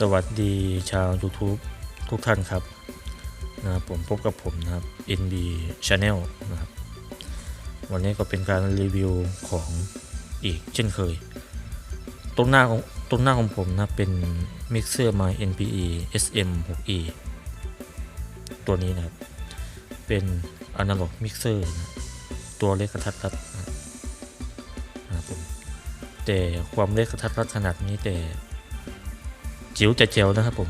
สวัสดีชาว YouTube ทุกท่านครับนะครับผมพบกับผมนะครับ NB Channel นะครับ วันนี้ก็เป็นการรีวิวของอีกเช่นเคย ตรงหน้าของตรงหน้าของผมนะเป็น Mixer My NPE SM 6E ตัวนี้นะครับ เป็น Analog Mixer นะตัวเล็กกระทัดรัดนะนะครับผมแต่ความเล็กกระทัดรัดขนาดนี้แต่ จิ๋วแต่เจียวนะครับผม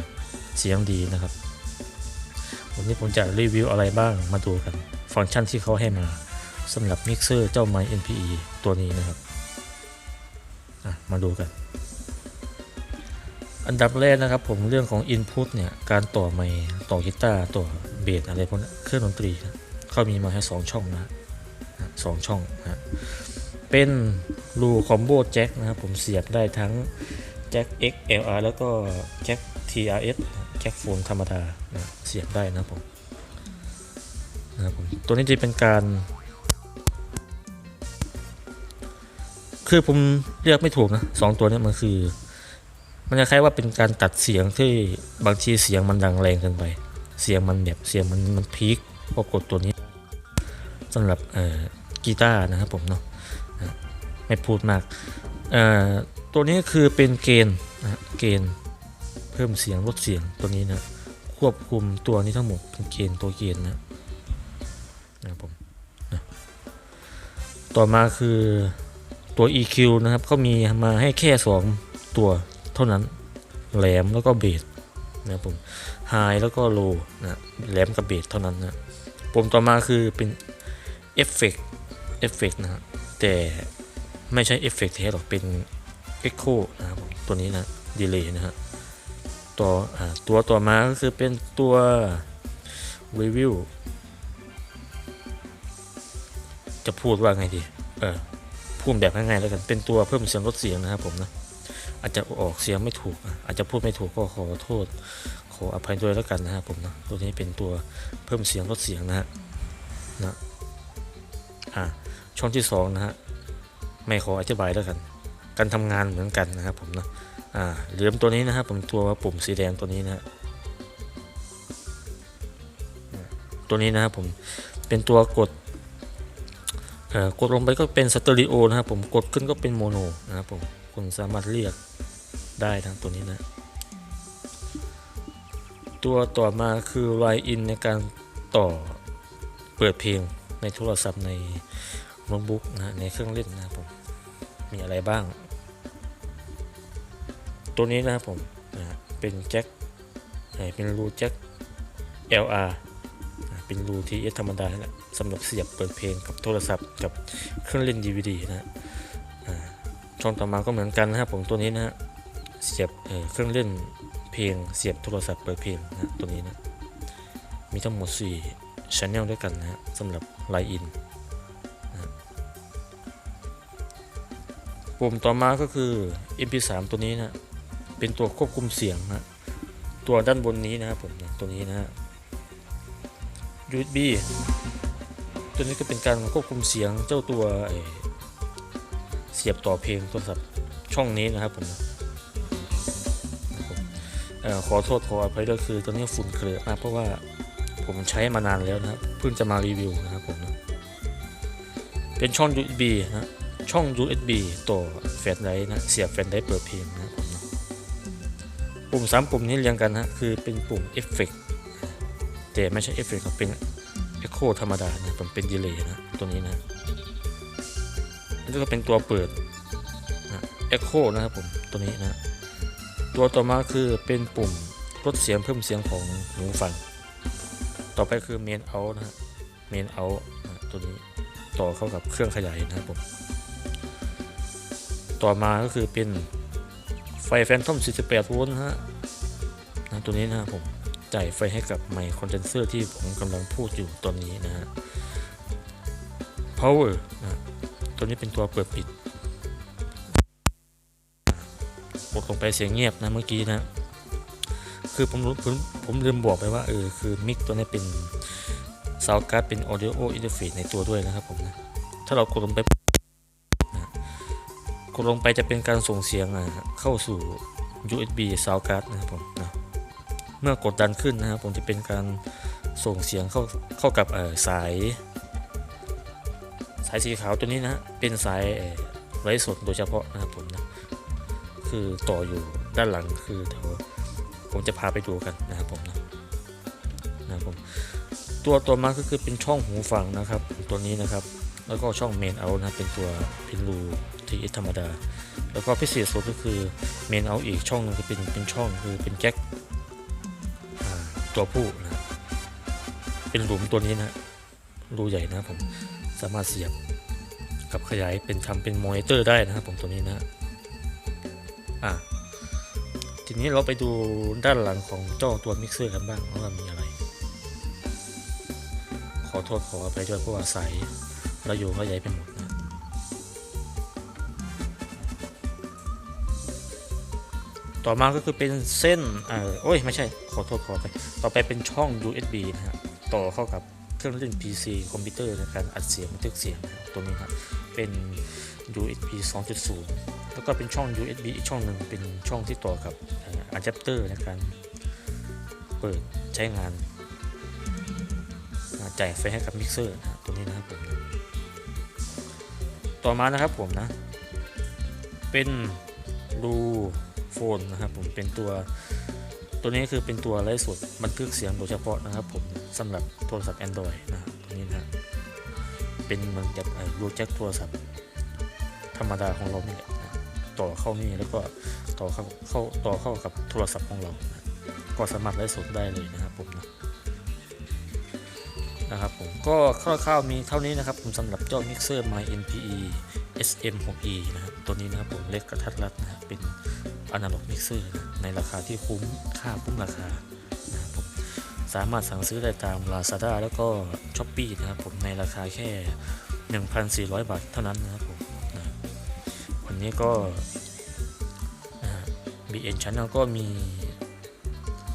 เสียงดีนะครับ วันนี้ผมจะรีวิวอะไรบ้างมาดูกัน ฟังก์ชันที่เขาให้มาสำหรับมิกเซอร์เจ้าไมค์ NPE ตัวนี้นะครับมาดูกัน อันดับแรกนะครับผมเรื่องของ Input เนี่ย การต่อไมค์ต่อกีตาร์ต่อเบสอะไรพวกนี้เครื่องดนตรีนะเขามีมาให้ 2 ช่องนะสองช่องนะเป็นรูคอมโบแจ็คนะครับผมเสียบได้ทั้ง จ็ค XLR แล้วก็แจ็ค TRS แจ็คโฟนธรรมดานะเสียบได้นะผมนะครับผมตัวนี้จะเป็นการ คือผมเรียกไม่ถูกนะสองตัวนี้มันคือ มันจะคล้ายว่าเป็นการตัดเสียงที่บางทีเสียงมันดังแรงเกินไป เสียงมันแบบเสียงมันมันพีคพอกดตัวนี้สำหรับกีตาร์นะครับผมเนาะนะไม่พูดมากเอ่อ ตัวนี้คือเป็นเกณฑ์นะเกณฑ์เพิ่มเสียงลดเสียงตัวนี้นะควบคุมตัวนี้ทั้งหมดเป็นเกณฑ์ตัวเกณฑ์นะนะครับผมนะต่อมาคือตัว EQ นะครับเขามีมาให้แค่ 2 ตัวเท่านั้นแหลมแล้วก็เบสนะครับผมไฮแล้วก็โลนะแหลมกับเบสเท่านั้นนะปุ่มต่อมาคือเป็นเอฟเฟกเอฟเฟกนะฮะแต่ไม่ใช่เอฟเฟกแท้หรอกเป็น Echo นะครับผมตัวนี้นะดีเลย์นะฮะตัวตัวต่อมาก็คือเป็นตัว Review จะพูดว่าไงดี เออพูดแบบง่ายๆแล้วกัน เป็นตัวเพิ่มเสียงลดเสียงนะครับผมนะ อาจจะออกเสียงไม่ถูกอะอาจจะพูดไม่ถูกก็ขอโทษ ขออภัยด้วยแล้วกันนะครับผมนะ ตัวนี้เป็นตัวเพิ่มเสียงลดเสียงนะฮะนะ อ่า ช่องที่สองนะฮะ ไม่ขออธิบายแล้วกัน การทำงานเหมือนกันนะครับผมนะอ่าเหลือมตัวนี้นะครับผมตัวปุ่มสีแดงตัวนี้นะตัวนี้นะครับผมเป็นตัวกดเอ่อกดลงไปก็เป็นสเตอริโอนะครับผมกดขึ้นก็เป็นโมโนนะครับผมคุณสามารถเรียกได้ทางตัวนี้นะ ตัวต่อมาคือไลน์อินในการต่อเปิดเพลงในโทรศัพท์ในโน้ตบุ๊กนะในเครื่องเล่นนะครับผมมีอะไรบ้าง ตัวนี้นะครับผมนะเป็นแจ็คเป็นรูแจ็ค LR นะเป็นรู TS ธรรมดาแหละสำหรับเสียบเปิดเพลงกับโทรศัพท์กับเครื่องเล่น DVD นะฮะช่องต่อมาก็เหมือนกันนะครับผมตัวนี้นะฮะเสียบเเครื่องเล่นเพลงเสียบโทรศัพท์เปิดเพลงนะตัวนี้นะมีทั้งหมด4 Channel ด้วยกันนะฮะสำหรับไลน์อินปุ่มต่อมาก็คือ MP3 ตัวนี้นะ เป็นตัวควบคุมเสียงนะตัวด้านบนนี้นะครับผมนะตัวนี้นะฮะ USB ตัวนี้ก็เป็นการควบคุมเสียงเจ้าตัวเสียบต่อเพลงโทรศัพท์ช่องนี้นะครับผมขอโทษขออภัยด้วยคือตัวนี้ฝุ่นเครือมากเพราะว่าผมใช้มานานแล้วนะครับเพิ่งจะมารีวิวนะครับผมนะเป็นช่อง USB นะช่อง USB ต่อแฟลชไดร์นะเสียบแฟลชไดร์เปิดเพลงนะครับผมนะ ปุ่ม 3 ปุ่มนี้เรียงกันนะคือเป็นปุ่มเอฟเฟกแต่ไม่ใช่เอฟเฟกครับเป็นเอ็โคธรรมดานะผมเป็นดีเลย์นะตัวนี้นะแล้วก็เป็นตัวเปิดเอ็โคนะครับผมตัวนี้นะตัวต่อมาคือเป็นปุ่มลดเสียงเพิ่มเสียงของหูฟัง ต่อไปคือเมนเอานะเมนเอาตัวนี้ต่อเข้ากับเครื่องขยายนะครับผม ต่อมาก็คือเป็น ไฟแฟนทอม 48 โวลต์นะฮะนะตัวนี้นะครับผมจ่ายไฟให้กับไมค์คอนเดนเซอร์ที่ผมกำลังพูดอยู่ตอนนี้นะฮะ power นะตัวนี้เป็นตัวเปิดปิดกดลงไปเสียงเงียบนะเมื่อกี้นะ คือผมรู้ผมผมลืมบอกไปว่าเออคือมิกตัวนี้เป็นซาวการ์ดเป็น audio interface ในตัวด้วยนะครับผมนะ ถ้าเรากดลงไป กดลงไปจะเป็นการส่งเสียงเข้าสู่ USB sound card นะครับผมนะเมื่อกดดันขึ้นนะครับผมจะเป็นการส่งเสียงเข้าเข้ากับสาย สายสีขาวตัวนี้นะเป็นสายไร้สดโดยเฉพาะนะครับผมนะคือต่ออยู่ด้านหลังคือเดี๋ยวผมจะพาไปดูกันนะครับผมนะนะครับผมตัวตัวมาก็คือเป็นช่องหูฟังนะครับ ตัวนี้นะครับ แล้วก็ช่องเมนเอานะเป็นตัวเป็นรู ทีธรรมดา แล้วก็พิเศษสุดก็คือเมนเอาอีกช่องนึงก็เป็นเป็นช่องคือเป็นแจ็คตัวผู้นะเป็นหลุมตัวนี้นะรูใหญ่นะผมสามารถเสียบกับขยายเป็นทำเป็นมอนิเตอร์ได้นะครับผมตัวนี้นะอะทีนี้เราไปดูด้านหลังของเจ้าตัวมิกเซอร์กันบ้างว่ามีอะไร ขอโทษขออภัยด้วยเพราะว่าสายเราอยู่เขาใหญ่ไปหมด ต่อมาก็คือเป็นเส้นเอ่อโอ้ยไม่ใช่ขอโทษขอไปต่อไปเป็นช่อง USB นะฮะต่อเข้ากับเครื่องเล่น PC คอมพิวเตอร์ในการอัดเสียงบันทึกเสียงนะครับตัวนี้ครับเป็น USB 2.0 แล้วก็เป็นช่อง USB อีกช่องหนึ่งเป็นช่องที่ต่อกับอะแดปเตอร์ในการเปิดใช้งานจ่ายไฟให้กับมิกเซอร์นะฮะตัวนี้นะครับผมต่อมานะครับผมนะ เป็นรู โฟนนะครับผมเป็นตัวตัวนี้คือเป็นตัวไร้สดบันทึกเสียงโดยเฉพาะนะครับผมสำหรับโทรศัพท์ Android นะครับตัวนี้นะเป็นเหมือนกับรูแจ็คโทรศัพท์ธรรมดาของเรานี่แหละนะต่อเข้านี่แล้วก็ต่อเข้าเข้าต่อเข้ากับโทรศัพท์ของเรานะก็สามารถไร้สดได้เลยนะครับผมนะนะครับผมก็คร่าวๆมีเท่านี้นะครับผมสำหรับเจ้า Mixer My NPE SM6E นะครับ ตัวนี้นะครับผมเล็กกระทัดรัดนะครับเป็นอนาล็อกมิกเซอร์ในราคาที่คุ้มค่าคุ้มราคานะครับผมสามารถสั่งซื้อได้ตาม Lazada แล้วก็ s h อ p e e นะครับผมในราคาแค่ 1,400 บาทเท่านั้นนะครับผมนะวันนี้ก็นะฮะ BN Channel ก็มี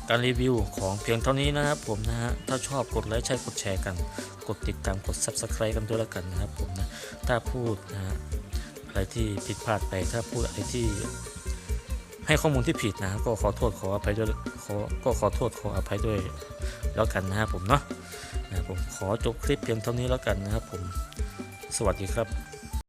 การรีวิวของเพียงเท่านี้นะครับผมนะฮะ ถ้าชอบกดไลค์ใช่กดแชร์กัน กดติดตามกด Subscribe กันด้วยแล้วกันนะครับผมนะ ถ้าพูดนะฮะ อะไรที่ผิดพลาดไป ถ้าพูดอะไรที่ให้ข้อมูลที่ผิดนะก็ขอโทษขออภัยด้วยขอก็ขอโทษขออภัยด้วยแล้วกันนะครับผมเนาะนะผมขอจบคลิปเพียงเท่านี้แล้วกันนะครับผมสวัสดีครับ